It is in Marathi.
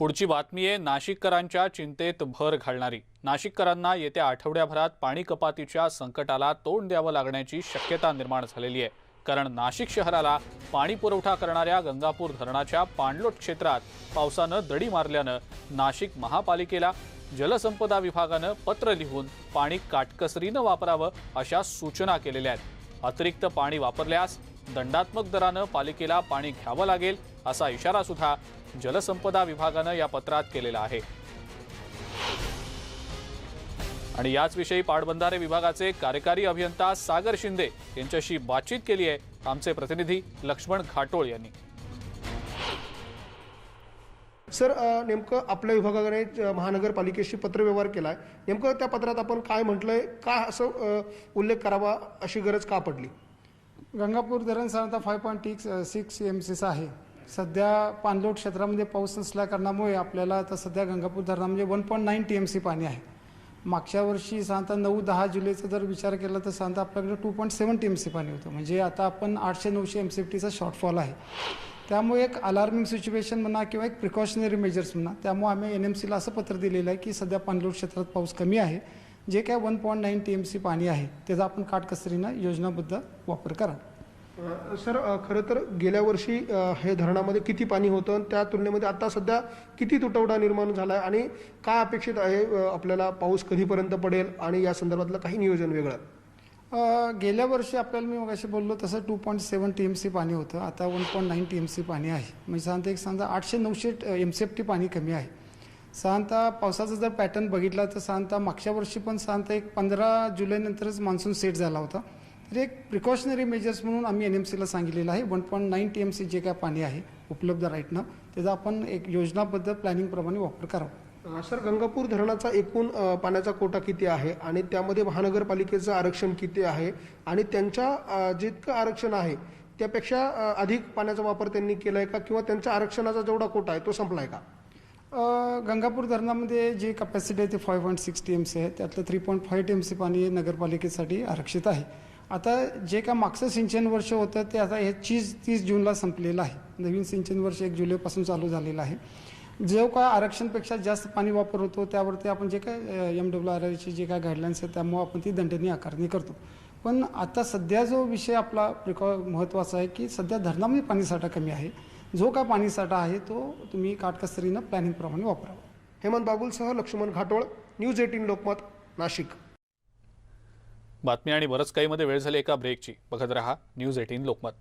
पुढची बातमी आहे नाशिककरांच्या चिंतेत भर घालणारी. नाशिककरांना येत्या आठवड्याभरात पाणी कपातीच्या संकटाला तोंड द्यावं लागण्याची शक्यता निर्माण झालेली आहे. कारण नाशिक शहराला पाणी पुरवठा करणाऱ्या गंगापूर धरणाच्या पाणलोट क्षेत्रात पावसानं दडी मारल्यानं नाशिक महापालिकेला जलसंपदा विभागानं पत्र लिहून पाणी काटकसरीनं वापरावं अशा सूचना केलेल्या आहेत. अतिरिक्त पाणी वापरल्यास दंडात्मक दरानं पालिकेला पाणी घ्यावं लागेल असा इशारा सुद्धा जलसंपदा विभागानं या पत्रात केलेला आहे. आणि याच विषयी पाटबंधारे विभागाचे कार्यकारी अभियंता सागर शिंदे यांच्याशी बातचीत केली आहे आमचे प्रतिनिधी लक्ष्मण घाटोळ यांनी. सर नेमकं आपल्या विभागाने महानगरपालिकेशी पत्रव्यवहार केला आहे नेमकं त्या पत्रात आपण काय म्हटलंय का असं उल्लेख करावा अशी गरज का पडली? गंगापूर धरण साधारणतः five point six six M सीचं आहे. सध्या पाणलोट क्षेत्रामध्ये पाऊस नसल्या कारणामुळे आपल्याला आता सध्या गंगापूर धरणामध्ये one point nine T M C पाणी आहे. मागच्या वर्षी साधारणतः नऊ दहा जुलैचा जर विचार केला तर साधारणतः आपल्याकडे two point seven T M C पाणी होतं. म्हणजे आता आपण आठशे नऊशे एम सी एफ टीचा शॉर्टफॉल आहे. त्यामुळे एक अलार्मिंग सिच्युएशन म्हणा किंवा एक प्रिकॉशनरी मेजर्स म्हणा त्यामुळे आम्ही एन एम सीला असं पत्र दिलेलं आहे की सध्या पाणलोट क्षेत्रात पाऊस कमी आहे. जे काय one point nine T M C पाणी आहे त्याचा आपण काटकसरीनं योजनाबद्ध वापर करा. सर खरं तर गेल्या वर्षी हे धरणामध्ये किती पाणी होतं आणि त्या तुलनेमध्ये आता सध्या किती तुटवडा निर्माण झाला आहे आणि काय अपेक्षित आहे आपल्याला पाऊस कधीपर्यंत पडेल आणि या संदर्भातलं काही नियोजन वेगळं? गेल्या वर्षी आपल्याला मी मगाशी बोललो तसं two point seven T M C पाणी होतं. आता one point nine T M C पाणी आहे. म्हणजे साधारणतः एक समजा आठशे नऊशे एम सी एफ टी पाणी कमी आहे. साधारणतः पावसाचा जर पॅटर्न बघितला तर साधारणतः मागच्या वर्षी पण साधारणतः एक पंधरा जुलैनंतरच मान्सून सेट झाला होता. तर एक प्रिकॉशनरी मेजर्स म्हणून आम्ही एन एम सीला सांगितलेलं आहे. One point nine T M C जे काय पाणी आहे उपलब्ध राईटनं त्याचा आपण एक योजनाबद्ध प्लॅनिंगप्रमाणे वापर करावा. सर गंगापूर धरणाचा एकूण पाण्याचा कोटा किती आहे? आणि त्यामध्ये महानगरपालिकेचं आरक्षण किती आहे? आणि त्यांच्या जितकं आरक्षण आहे त्यापेक्षा अधिक पाण्याचा वापर त्यांनी केला आहे का? किंवा त्यांच्या आरक्षणाचा जेवढा कोटा आहे तो संपला आहे का गंगापूर धरणामध्ये जी कपॅसिटी आहे ते five point six T M C आहे. त्यातलं three point five T M C पाणी नगरपालिकेसाठी आरक्षित आहे. आता जे काय मागचं सिंचन वर्ष होतं ते आता हे चीज तीस जूनला संपलेलं आहे. नवीन सिंचन वर्ष एक जुलैपासून चालू झालेलं आहे. जो काय आरक्षणपेक्षा जास्त पाणी वापर होतो त्यावरती आपण जे काय एम डब्ल्यू आर आयची जे काय गाईडलाईन्स आहेत त्यामुळे आपण ती दंडनीय आकारणी करतो. पण आता सध्या जो विषय आपला प्रिकॉ महत्त्वाचा आहे की सध्या धरणामध्ये पाणीसाठा कमी आहे. जो काय पाणीसाठा आहे तो तुम्ही काटकसरीनं प्लॅनिंगप्रमाणे वापरावा. हेमंत बागुलसह लक्ष्मण घाटोळ न्यूज एटीन लोकमत नाशिक. बातमी आणि बरंच काहीमध्ये वेळ झाली एका ब्रेकची बघत रहा न्यूज एटीन लोकमत.